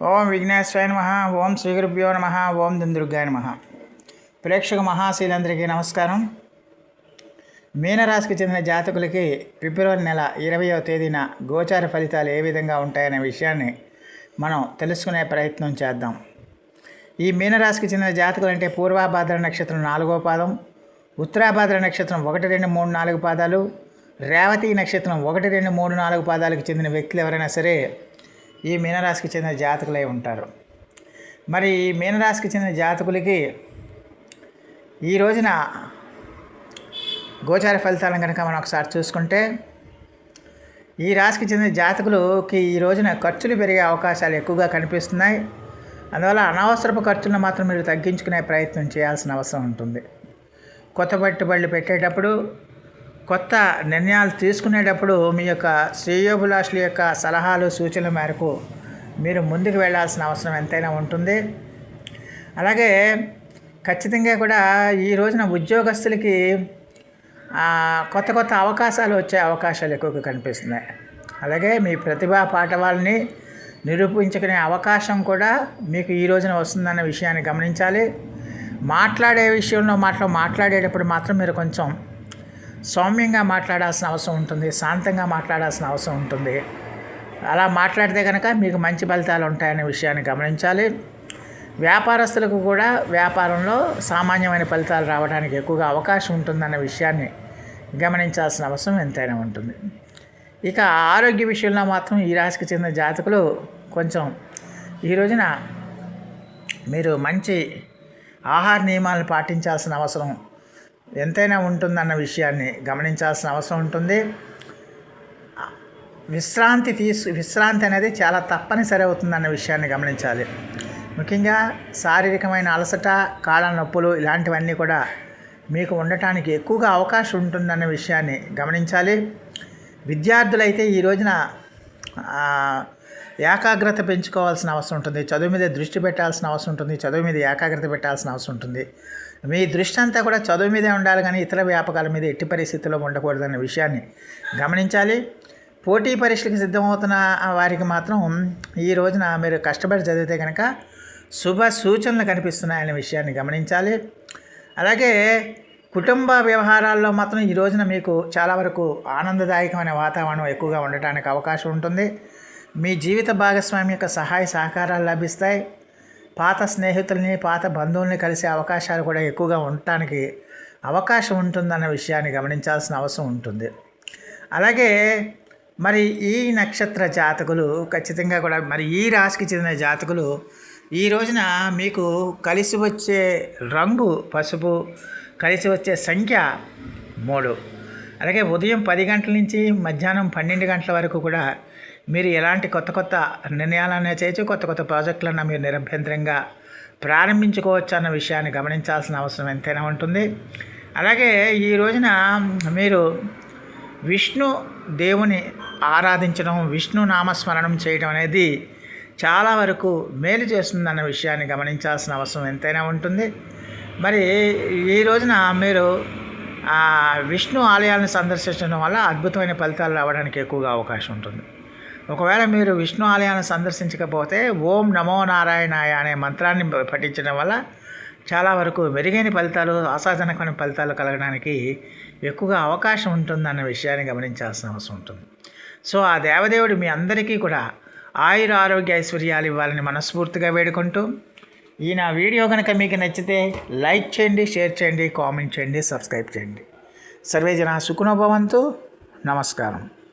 ఓం విఘ్నేశ్వరాయ నమ ఓం శ్రీ గురుభ్యో నమ ఓం దుందుర్గాయ నమ. ప్రేక్షక మహాశీలందరికీ నమస్కారం. మీనరాశికి చెందిన జాతకులకి ఫిబ్రవరి నెల ఇరవయో తేదీన గోచార ఫలితాలు ఏ విధంగా ఉంటాయనే విషయాన్ని మనం తెలుసుకునే ప్రయత్నం చేద్దాం. ఈ మీనరాశికి చెందిన జాతకులు అంటే పూర్వాభాద్ర నక్షత్రం నాలుగో పాదం ఉత్తరాభాద్ర నక్షత్రం ఒకటి రెండు మూడు నాలుగు పాదాలు రేవతి నక్షత్రం ఒకటి రెండు మూడు నాలుగు పాదాలకు చెందిన వ్యక్తులు ఎవరైనా సరే ఈ మీనరాశికి చెందిన జాతకులై ఉంటారు. మరి ఈ మీనరాశికి చెందిన జాతకులకి ఈ రోజున గోచార ఫలితాలను కనుక మనం ఒకసారి చూసుకుంటే ఈ రాశికి చెందిన జాతకులకి ఈ రోజున ఖర్చులు పెరిగే అవకాశాలు ఎక్కువగా కనిపిస్తున్నాయి. అందువల్ల అనవసరపు ఖర్చులను మాత్రం మీరు తగ్గించుకునే ప్రయత్నం చేయాల్సిన అవసరం ఉంటుంది. కొత్త పెట్టుబడులు పెట్టేటప్పుడు కొత్త నిర్ణయాలు తీసుకునేటప్పుడు మీ యొక్క శ్రేయోభిలాషుల యొక్క సలహాలు సూచనల మేరకు మీరు ముందుకు వెళ్ళాల్సిన అవసరం ఎంతైనా ఉంటుంది. అలాగే ఖచ్చితంగా కూడా ఈ రోజున ఉద్యోగస్తులకి కొత్త కొత్త అవకాశాలు వచ్చే అవకాశాలు ఎక్కువగా కనిపిస్తున్నాయి. అలాగే మీ ప్రతిభా పాఠవాలని నిరూపించుకునే అవకాశం కూడా మీకు ఈ రోజున వస్తుందన్న విషయాన్ని గమనించాలి. మాట్లాడే విషయంలో మాట్లా మాట్లాడేటప్పుడు మాత్రం మీరు కొంచెం సౌమ్యంగా మాట్లాడాల్సిన అవసరం ఉంటుంది శాంతంగా మాట్లాడాల్సిన అవసరం ఉంటుంది. అలా మాట్లాడితే కనుక మీకు మంచి ఫలితాలు ఉంటాయనే విషయాన్ని గమనించాలి. వ్యాపారస్తులకు కూడా వ్యాపారంలో సామాన్యమైన ఫలితాలు రావడానికి ఎక్కువగా అవకాశం ఉంటుందన్న విషయాన్ని గమనించాల్సిన అవసరం ఎంతైనా ఉంటుంది. ఇక ఆరోగ్య విషయంలో మాత్రం ఈ రాశికి చెందిన జాతకులు కొంచెం ఈ రోజున మీరు మంచి ఆహార నియమాలను పాటించాల్సిన అవసరం ఎంతైనా ఉంటుందన్న విషయాన్ని గమనించాల్సిన అవసరం ఉంటుంది. విశ్రాంతి తీసు విశ్రాంతి అనేది చాలా తప్పనిసరి అవుతుందన్న విషయాన్ని గమనించాలి. ముఖ్యంగా శారీరకమైన అలసట కాళ్ళ నొప్పులు ఇలాంటివన్నీ కూడా మీకు ఉండటానికి ఎక్కువగా అవకాశం ఉంటుందన్న విషయాన్ని గమనించాలి. విద్యార్థులైతే ఈ రోజున ఏకాగ్రత పెంచుకోవాల్సిన అవసరం ఉంటుంది. చదువు మీద దృష్టి పెట్టాల్సిన అవసరం ఉంటుంది. చదువు మీద ఏకాగ్రత పెట్టాల్సిన అవసరం ఉంటుంది. మీ దృష్టి అంతా కూడా చదువు మీదే ఉండాలి కానీ ఇతర వ్యాపకాల మీద ఎట్టి పరిస్థితుల్లో ఉండకూడదన్న విషయాన్ని గమనించాలి. పోటీ పరీక్షలకు సిద్ధమవుతున్న వారికి మాత్రం ఈ రోజున మీరు కష్టపడి చదివితే కనుక శుభ సూచనలు కనిపిస్తున్నాయనే విషయాన్ని గమనించాలి. అలాగే కుటుంబ వ్యవహారాల్లో మాత్రం ఈ రోజున మీకు చాలా వరకు ఆనందదాయకమైన వాతావరణం ఎక్కువగా ఉండటానికి అవకాశం ఉంటుంది. మీ జీవిత భాగస్వామి యొక్క సహాయ సహకారాలు లభిస్తాయి. పాత స్నేహితుల్ని పాత బంధువుల్ని కలిసే అవకాశాలు కూడా ఎక్కువగా ఉండటానికి అవకాశం ఉంటుందన్న విషయాన్ని గమనించాల్సిన అవసరం ఉంటుంది. అలాగే మరి ఈ నక్షత్ర జాతకులు ఖచ్చితంగా కూడా మరి ఈ రాశికి చెందిన జాతకులు ఈ రోజున మీకు కలిసి వచ్చే రంగు పసుపు కలిసి వచ్చే సంఖ్య మూడు. అలాగే ఉదయం పది గంటల నుంచి మధ్యాహ్నం పన్నెండు గంటల వరకు కూడా మీరు ఎలాంటి కొత్త కొత్త నిర్ణయాలన్నా చేయొచ్చు కొత్త కొత్త ప్రాజెక్టులన్నా మీరు నిరభ్యంతరంగా ప్రారంభించుకోవచ్చు అన్న విషయాన్ని గమనించాల్సిన అవసరం ఎంతైనా ఉంటుంది. అలాగే ఈ రోజున మీరు విష్ణు దేవుని ఆరాధించడం విష్ణు నామస్మరణం చేయడం అనేది చాలా వరకు మేలు చేస్తుందన్న విషయాన్ని గమనించాల్సిన అవసరం ఎంతైనా ఉంటుంది. మరి ఈ రోజున మీరు విష్ణు ఆలయాలను సందర్శించడం వల్ల అద్భుతమైన ఫలితాలు రావడానికి ఎక్కువగా అవకాశం ఉంటుంది. ఒకవేళ మీరు విష్ణు ఆలయాన్ని సందర్శించకపోతే ఓం నమో నారాయణాయ అనే మంత్రాన్ని పఠించడం వల్ల చాలా వరకు మెరుగైన ఫలితాలు ఆశాజనకమైన ఫలితాలు కలగడానికి ఎక్కువగా అవకాశం ఉంటుందన్న విషయాన్ని గమనించాల్సిన అవసరం ఉంటుంది. సో ఆ దేవదేవుడు మీ అందరికీ కూడా ఆయుర ఆరోగ్య ఐశ్వర్యాలు ఇవ్వాలని మనస్ఫూర్తిగా వేడుకుంటూ ఈ నా వీడియో కనుక మీకు నచ్చితే లైక్ చేయండి షేర్ చేయండి కామెంట్ చేయండి సబ్స్క్రైబ్ చేయండి. సర్వే జన సుఖనోభవంతు నమస్కారం.